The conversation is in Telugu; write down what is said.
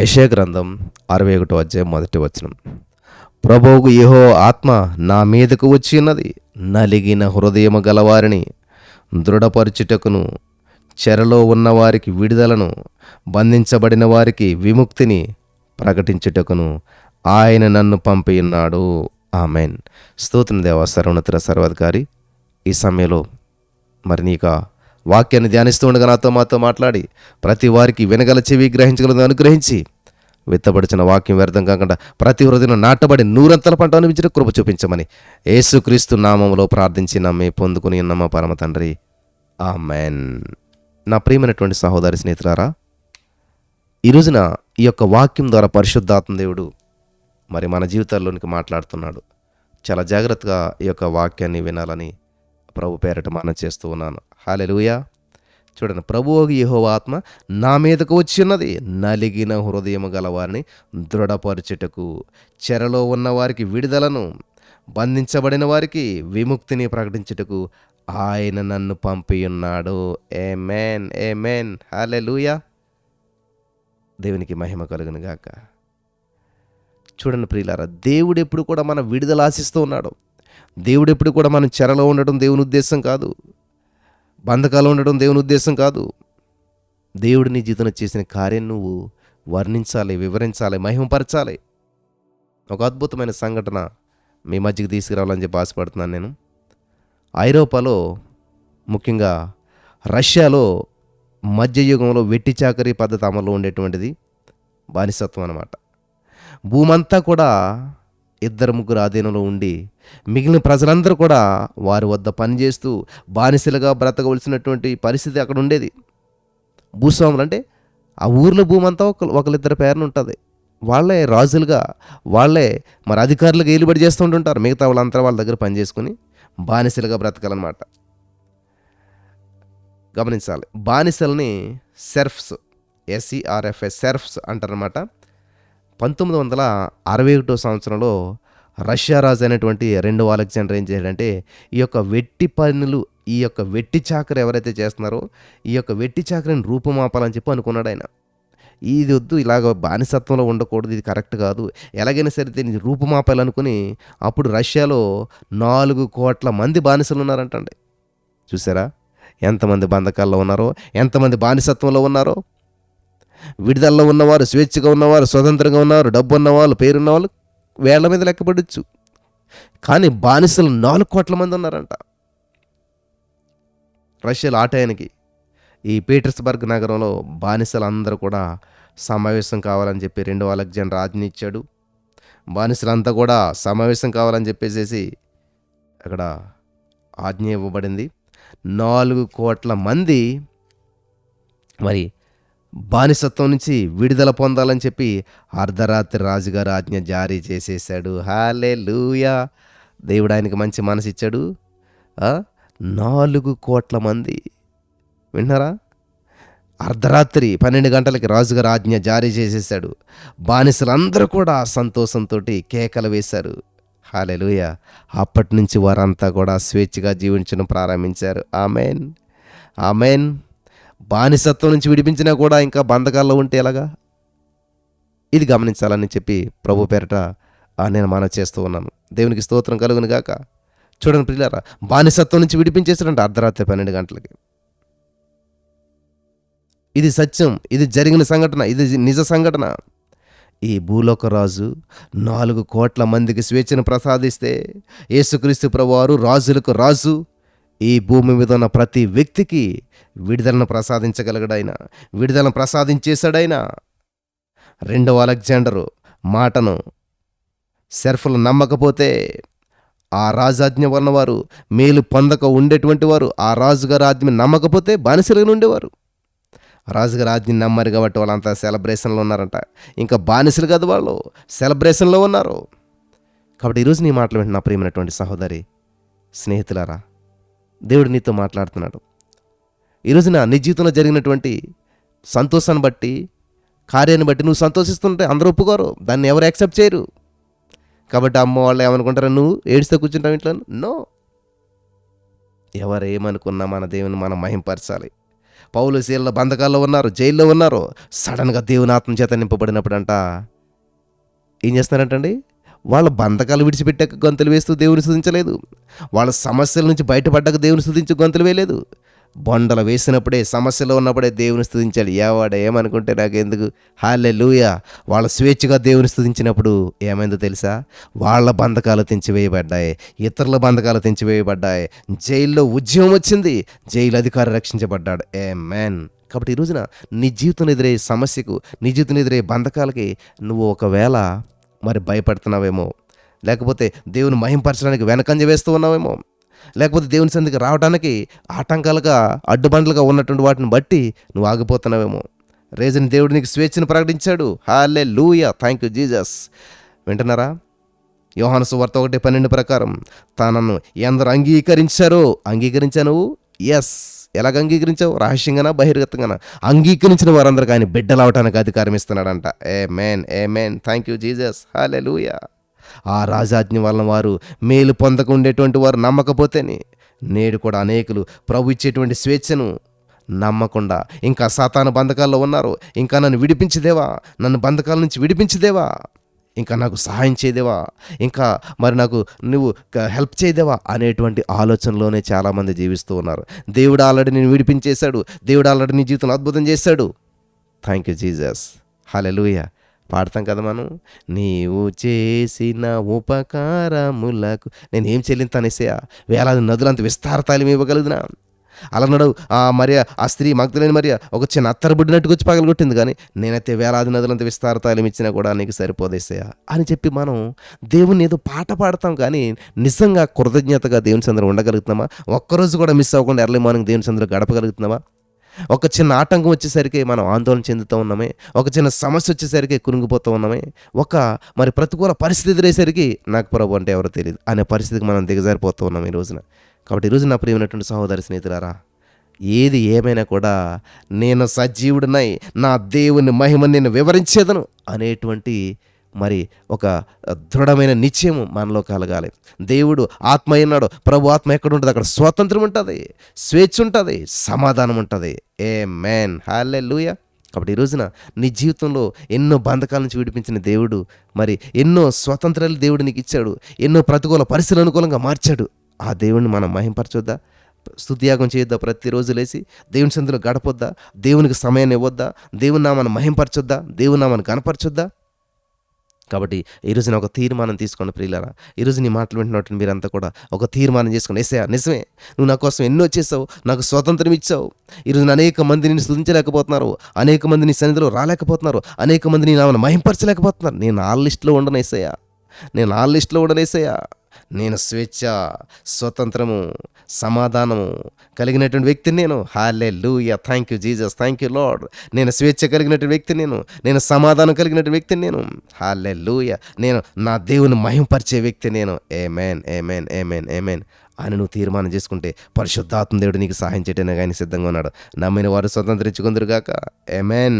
యశయ గ్రంథం అరవై ఒకటో అధ్యాయం మొదటి వచనం. ప్రభువుకు యెహో ఆత్మ నా మీదకు వచ్చి ఉన్నది నలిగిన హృదయము గలవారిని దృఢపరచుటకును చెరలో ఉన్నవారికి విడుదలను బంధించబడిన వారికి విముక్తిని ప్రకటించుటకును ఆయన నన్ను పంపియున్నాడు ఆమెన్. స్తోత్రం దేవ సర్వోన్నత సర్వాధికారి. ఈ సమయంలో మరి నీక వాక్యాన్ని ధ్యానిస్తూ ఉండగా నాతో మాతో మాట్లాడి ప్రతి వారికి వినగల చెవి గ్రహించగలదు అనుగ్రహించి విత్తబడిచిన వాక్యం వ్యర్థం కాకుండా ప్రతి హృదయం నాటబడి నూరంతల పంట అనిపించిన కృప చూపించమని యేసుక్రీస్తు నామంలో ప్రార్థించి నమ్మే పొందుకుని నమ్మ పరమ తండ్రి. ఆ మెన్ నా ప్రియమైనటువంటి సహోదరి స్నేహితులారా ఈ రోజున ఈ యొక్క వాక్యం ద్వారా పరిశుద్ధాత్మ దేవుడు మరి మన జీవితాల్లోనికి మాట్లాడుతున్నాడు. చాలా జాగ్రత్తగా ఈ యొక్క వాక్యాన్ని వినాలని ప్రభు పేరట మనం చేస్తూ ఉన్నాను. హాలెలుయా. చూడండి ప్రభు యహో ఆత్మ నా మీదకు వచ్చి ఉన్నది నలిగిన హృదయము గలవారిని దృఢపరచుటకు చెరలో ఉన్న వారికి విడుదలను బంధించబడిన వారికి విముక్తిని ప్రకటించుటకు ఆయన నన్ను పంపియున్నాడు. ఏ మేన్ ఏ మేన్ హాలెలుయా. దేవునికి మహిమ కలుగును గాక. చూడండి ప్రియులారా దేవుడు ఎప్పుడు కూడా మన విడుదల ఆశిస్తూ ఉన్నాడు. దేవుడు ఎప్పుడు కూడా మనం చెరలో ఉండడం దేవుని ఉద్దేశం కాదు. బంధకాలు ఉండడం దేవుని ఉద్దేశం కాదు. దేవుడు నీ జీవితంలో చేసిన కార్యం నువ్వు వర్ణించాలి వివరించాలి మహిమపరచాలి. ఒక అద్భుతమైన సంఘటన మీ మధ్యకి తీసుకురావాలని చెప్పి ఆశపడుతున్నాను నేను. ఐరోపాలో ముఖ్యంగా రష్యాలో మధ్యయుగంలో వెట్టి చాకరీ పద్ధతి అమల్లో ఉండేటువంటిది బానిసత్వం అనమాట భూమంతా కూడా ఇద్దరు ముగ్గురు ఆధీనంలో ఉండి మిగిలిన ప్రజలందరూ కూడా వారి వద్ద పనిచేస్తూ బానిసలుగా బ్రతకవలసినటువంటి పరిస్థితి అక్కడ ఉండేది. భూస్వాములు అంటే ఆ ఊర్లో భూమంతా ఒక ఒకరిద్దరి పేరున ఉంటుంది. వాళ్ళే రాజులుగా వాళ్ళే మరి అధికారులుగా ఏలుబడి చేస్తూ ఉంటుంటారు. మిగతా వాళ్ళంతా వాళ్ళ దగ్గర పనిచేసుకుని బానిసలుగా బ్రతకాలన్నమాట. గమనించాలి. బానిసల్ని సెర్ఫ్స్ ఎస్ఈఆర్ఎఫ్ఎస్ సెర్ఫ్స్ అంటారనమాట పంతొమ్మిది వందల అరవై ఒకటో సంవత్సరంలో రష్యా రాజు అయినటువంటి రెండవ అలెగ్జాండర్ ఏం చేశాడంటే ఈ యొక్క వెట్టి పనులు ఈ యొక్క వెట్టి చాకరి ఎవరైతే చేస్తున్నారో ఈ యొక్క వెట్టి చాకరిని రూపుమాపాలని చెప్పి అనుకున్నాడు ఆయన. ఇది వద్దు ఇలాగ బానిసత్వంలో ఉండకూడదు ఇది కరెక్ట్ కాదు. ఎలాగైనా సరే దీన్ని రూపుమాపాలనుకుని అప్పుడు రష్యాలో నాలుగు కోట్ల మంది బానిసలు ఉన్నారంటండి. చూసారా? ఎంతమంది బంధకాల్లో ఉన్నారో ఎంతమంది బానిసత్వంలో ఉన్నారో విడుదలలో ఉన్నవారు స్వేచ్ఛగా ఉన్నవారు స్వతంత్రంగా ఉన్నవారు డబ్బు ఉన్నవాళ్ళు పేరున్న వాళ్ళు వేళ్ళ మీద లెక్కపడచ్చు. కానీ బానిసలు నాలుగు కోట్ల మంది ఉన్నారంట. రష్యాలో ఆటయానికి ఈ పీటర్స్బర్గ్ నగరంలో బానిసలు అందరూ కూడా సమావేశం కావాలని చెప్పి రెండు అలెగ్జాండర్ ఆజ్ఞ ఇచ్చాడు. బానిసలంతా కూడా సమావేశం కావాలని చెప్పేసేసి అక్కడ ఆజ్ఞ ఇవ్వబడింది. నాలుగు కోట్ల మంది మరి బానిసత్వం నుంచి విడుదల పొందాలని చెప్పి అర్ధరాత్రి రాజుగారు ఆజ్ఞ జారీ చేసేసాడు హాలే లూయా దేవుడు ఆయనకి మంచి మనసు ఇచ్చాడు నాలుగు కోట్ల మంది. విన్నారా? అర్ధరాత్రి పన్నెండు గంటలకి రాజుగారు ఆజ్ఞ జారీ చేసేసాడు బానిసలందరూ కూడా సంతోషంతో కేకలు వేశారు. హాలెలుయ! అప్పటి నుంచి వారంతా కూడా స్వేచ్ఛగా జీవించడం ప్రారంభించారు. ఆమెన్. ఆమెన్. బానిసత్వం నుంచి విడిపించినా కూడా ఇంకా బంధకాల్లో ఉంటే ఎలాగా? ఇది గమనించాలని చెప్పి ప్రభు పేరట నేను మనం చేస్తూ ఉన్నాను. దేవునికి స్తోత్రం కలుగును గాక. చూడండి పిల్లరా బానిసత్వం నుంచి విడిపించేసాడంట అర్ధరాత్రి పన్నెండు గంటలకి. ఇది సత్యం ఇది జరిగిన సంఘటన ఇది నిజ సంఘటన. ఈ భూలోక రాజు నాలుగు కోట్ల మందికి స్వేచ్ఛను ప్రసాదిస్తే యేసుక్రీస్తు ప్రభువారు రాజులకు రాజు ఈ భూమి మీద ఉన్న ప్రతి వ్యక్తికి విడుదలను ప్రసాదించగలిగాడైన విడుదలను ప్రసాదించేశాడైనా రెండవ అలెగ్జాండరు మాటను సెర్ఫ్లు నమ్మకపోతే ఆ రాజాజ్ఞ ఉన్నవారు మేలు పొందక ఉండేటువంటి వారు ఆ రాజుగారి ఆజ్ఞ నమ్మకపోతే బానిసలుగా ఉండేవారు. రాజుగారి ఆజ్ఞ నమ్మారు కాబట్టి వాళ్ళంతా సెలబ్రేషన్లో ఉన్నారంట. ఇంకా బానిసలు కాదు వాళ్ళు సెలబ్రేషన్లో ఉన్నారు. కాబట్టి ఈరోజు నీ మాటలు వింటున్న ప్రియమైనటువంటి సహోదరి స్నేహితులారా దేవుడు నీతో మాట్లాడుతున్నాడు. ఈరోజు నా నీ జీవితంలో జరిగినటువంటి సంతోషాన్ని బట్టి కార్యాన్ని బట్టి నువ్వు సంతోషిస్తుంటే అందరూ ఒప్పుకోరు. దాన్ని ఎవరు యాక్సెప్ట్ చేయరు. కాబట్టి అమ్మ వాళ్ళు ఏమనుకుంటారు? నువ్వు ఏడిస్తే కూర్చుంటావు ఇంట్లో? నో. ఎవరు ఏమనుకున్నా మన దేవుని మనం మహింపరచాలి. పౌలు శీల బంధకాల్లో ఉన్నారు జైల్లో ఉన్నారు. సడన్గా దేవుని ఆత్మ చేత నింపబడినప్పుడంట ఏం చేస్తున్నారంటండి? వాళ్ళ బంధకాలు విడిచిపెట్టాక గొంతులు వేస్తూ దేవుని స్థుతించలేదు వాళ్ళ సమస్యల నుంచి బయటపడ్డాక దేవుని స్థుతించి గొంతులు వేయలేదు. బొండలు వేసినప్పుడే సమస్యలో ఉన్నప్పుడే దేవుని స్థుతించాలి ఏవాడ ఏమనుకుంటే నాకెందుకు? హాలే లూయ వాళ్ళ స్వేచ్ఛగా దేవుని స్థుతించినప్పుడు ఏమైందో తెలుసా? వాళ్ళ బంధకాలు తెంచివేయబడ్డాయి. ఇతరుల బంధకాలు తెంచివేయబడ్డాయి. జైల్లో ఉద్యమం వచ్చింది. జైలు అధికారి రక్షించబడ్డాడు. ఏ మ్యాన్ కాబట్టి ఈ రోజున నీ జీవితం ఎదురే సమస్యకు నీ జీవితం ఎదురే బంధకాలకి నువ్వు ఒకవేళ మరి భయపడుతున్నావేమో? లేకపోతే దేవుని మహింపరచడానికి వెనకంజ వేస్తూ ఉన్నావేమో? లేకపోతే దేవుని సందికి రావడానికి ఆటంకాలుగా అడ్డుబండలుగా ఉన్నటువంటి వాటిని బట్టి నువ్వు ఆగిపోతున్నావేమో? రేజన్ దేవుడు నీకు స్వేచ్ఛను ప్రకటించాడు. హాలే లూయా థ్యాంక్ యూ జీజస్ వింటున్నారా? యోహాను సువార్త ఒకటి పన్నెండు ప్రకారం తనను ఎందరు అంగీకరించారో? అంగీకరించా నువ్వు? ఎస్ ఎలాగ అంగీకరించావు? రహస్యంగానా? బహిర్గతంగానా? అంగీకరించిన వారందరూ కానీ బిడ్డలు బిడ్డలవటానికి అధికారం ఇస్తున్నాడంట. Amen amen thank you Jesus hallelujah ఆ రాజాజ్ఞ వలన వారు మేలు పొందక ఉండేటువంటి వారు నమ్మకపోతేనే నేడు కూడా అనేకులు ప్రభు ఇచ్చేటువంటి స్వేచ్ఛను నమ్మకుండా ఇంకా సాతాన బంధకాల్లో ఉన్నారు. ఇంకా నన్ను విడిపించదేవా నన్ను బంధకాల నుంచి విడిపించదేవా ఇంకా నాకు సహాయం చేయదేవా? ఇంకా మరి నాకు నువ్వు హెల్ప్ చేయదేవా? అనేటువంటి ఆలోచనలోనే చాలామంది జీవిస్తూ ఉన్నారు. దేవుడు ఆల్రెడీ నేను విడిపించేశాడు. దేవుడు ఆల్రెడీ నీ జీవితంలో అద్భుతం చేశాడు. థ్యాంక్ యూ జీజస్ హలెలూయ పాడతాం కదా మనం? నీవు చేసిన ఉపకారములకు నేను ఏం చెల్లింతానేసయా వేలాది నదులంత విస్తారతాలు ఇవ్వగలుగునా అలన్నాడు ఆ మరియ ఆ స్త్రీ మగ్ధలేని మరియ ఒక చిన్న అత్తరు బుడ్డినట్టుకు వచ్చి పగలగొట్టింది కానీ నేనైతే వేలాది నదులంత విస్తారతాలు ఇచ్చినా కూడా నీకు సరిపోదేసయా అని చెప్పి మనం దేవుని ఏదో పాట పాడతాం కానీ నిజంగా కృతజ్ఞతగా దేవుని సందరూ ఉండగలుగుతున్నామా? ఒక్కరోజు కూడా మిస్ అవ్వకుండా ఎర్లీ మార్నింగ్ దేవుని సందరూ గడపగలుగుతున్నామా? ఒక చిన్న ఆటంకం వచ్చేసరికి మనం ఆందోళన చెందుతూ ఉన్నామే ఒక చిన్న సమస్య వచ్చేసరికి కురింగిపోతూ ఉన్నామే ఒక మరి ప్రతికూల పరిస్థితి ఎదురేసరికి నాకు ప్రభు అంటే ఎవరో తెలియదు అనే పరిస్థితికి మనం దిగజారిపోతూ ఉన్నాం ఈ రోజున. కాబట్టి ఈరోజు రోజు నా ప్రియమైనటువంటి సహోదరి స్నేహితులారా ఏది ఏమైనా కూడా నేను సజీవుడినై నా దేవుని మహిమని నేను వివరించేదను అనేటువంటి మరి ఒక దృఢమైన నిశ్చయం మనలో కలగాలి. దేవుడు ఆత్మ అయినాడు ప్రభు ఆత్మ ఎక్కడ ఉంటుంది? అక్కడ స్వాతంత్రం ఉంటుంది స్వేచ్ఛ ఉంటుంది సమాధానం ఉంటుంది. ఏ మ్యాన్ హాలే లూయ కాబట్టి ఈ రోజున నీ జీవితంలో ఎన్నో బంధకాల నుంచి విడిపించిన దేవుడు మరి ఎన్నో స్వతంత్రాలు దేవుడు నీకు ఇచ్చాడు ఎన్నో ప్రతికూల పరిస్థితులు అనుకూలంగా మార్చాడు. ఆ దేవుణ్ణి మనం మహింపరచొద్దా? స్థుతియాగం చేయొద్దా ప్రతిరోజు లేచి? దేవుని సందులో గడపొద్దా? దేవునికి సమయాన్ని ఇవ్వద్దా? దేవుని నామాన్ని మహింపరచొద్దా? దేవుని నామాన్ని కనపరచొద్దా? కాబట్టి ఈరోజు నేను ఒక తీర్మానం తీసుకోండి ప్రియులారా ఈరోజు నీ మాటలు వింటున్నట్టు మీరంతా కూడా ఒక తీర్మానం చేసుకోండి ఎసే నిజమే నువ్వు నా కోసం ఎన్నో చేసావు నాకు స్వాతంత్రం ఇచ్చావు. ఈరోజు అనేక మంది నేను స్థుతించలేకపోతున్నారు అనేక మంది నీ సన్నిధిలో రాలేకపోతున్నారు అనేక మంది నీ నామను మహింపరచలేకపోతున్నారు. నేను ఆ లిస్టులో ఉండనేసయ్యా నేను ఆ లిస్టులో ఉండనేసయ్యా నేను స్వేచ్ఛ స్వతంత్రము సమాధానము కలిగినటువంటి వ్యక్తిని నేను. Hallelujah thank you Jesus thank you Lord నేను స్వేచ్ఛ కలిగినటువంటి వ్యక్తిని నేను. నేను సమాధానం కలిగినటువంటి వ్యక్తిని నేను. హాలే లూయ నేను నా దేవుని మహింపరిచే వ్యక్తి నేను. ఏమేన్ మేన్ ఏ మేన్ అని నువ్వు తీర్మానం చేసుకుంటే పరిశుద్ధాత్మ దేవుడు నీకు సహాయం చేయడానికి ఆయన సిద్ధంగా ఉన్నాడు. నమ్మిన వారు స్వతంత్రించుకుందరుగాక మేన్